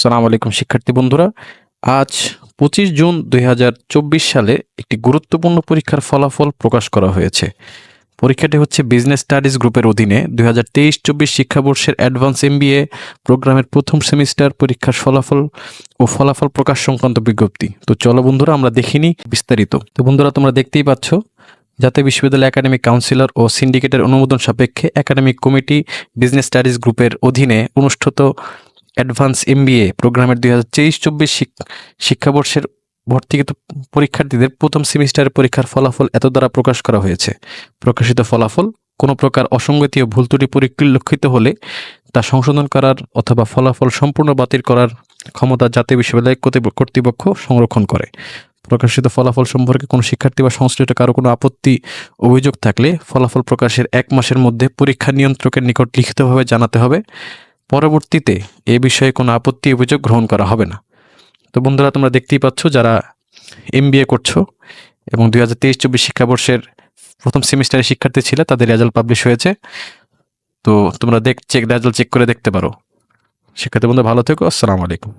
সালাম আলাইকুম, শিক্ষার্থী বন্ধুরা। আজ পঁচিশ জুন দুই হাজার চব্বিশ সালে একটি গুরুত্বপূর্ণ পরীক্ষার ফলাফল প্রকাশ করা হয়েছে। পরীক্ষাটি হচ্ছে বিজনেস স্টাডিজ গ্রুপের অধীনে দুই হাজার তেইশ চব্বিশ শিক্ষাবর্ষের অ্যাডভান্স এমবিএ প্রোগ্রামের প্রথম সেমিস্টার পরীক্ষার ফলাফল ও ফলাফল প্রকাশ সংক্রান্ত বিজ্ঞপ্তি। তো চলো বন্ধুরা, আমরা দেখিনি বিস্তারিত। তো বন্ধুরা, তোমরা দেখতেই পাচ্ছ, জাতীয় বিশ্ববিদ্যালয় একাডেমিক কাউন্সিলর ও সিন্ডিকেটের অনুমোদন সাপেক্ষে একাডেমিক কমিটি বিজনেস স্টাডিজ গ্রুপের অধীনে অনুষ্ঠিত অ্যাডভান্স এমবিএ প্রোগ্রামের দুই হাজার তেইশ চব্বিশ শিক্ষাবর্ষের ভর্তিকৃত পরীক্ষার্থীদের প্রথম সেমিস্টারের পরীক্ষার ফলাফল এত দ্বারা প্রকাশ করা হয়েছে। প্রকাশিত ফলাফল কোনো প্রকার অসঙ্গতি ও ভুল ত্রুটি পরিলক্ষিত হলে তা সংশোধন করার অথবা ফলাফল সম্পূর্ণ বাতিল করার ক্ষমতা জাতীয় বিশ্ববিদ্যালয় কর্তৃপ- কর্তৃপক্ষ সংরক্ষণ করে। প্রকাশিত ফলাফল সম্পর্কে কোনো শিক্ষার্থী বা সংশ্লিষ্ট কারও কোনো আপত্তি, অভিযোগ থাকলে ফলাফল প্রকাশের এক মাসের মধ্যে পরীক্ষা নিয়ন্ত্রকের নিকট লিখিতভাবে জানাতে হবে। পরবর্তীতে এ বিষয়ে কোনো আপত্তি, অভিযোগ গ্রহণ করা হবে না। তো বন্ধুরা, তোমরা দেখতেই পাচ্ছ যারা এম করছ এবং দুই হাজার তেইশ চব্বিশ শিক্ষাবর্ষের প্রথম সেমিস্টারের শিক্ষার্থী ছিল, তাদের রেজাল্ট পাবলিশ হয়েছে। তো তোমরা দেখ চেক রেজাল্ট চেক করে দেখতে পারো। শিক্ষার্থী বন্ধু, ভালো থেকো। আসসালামু আলাইকুম।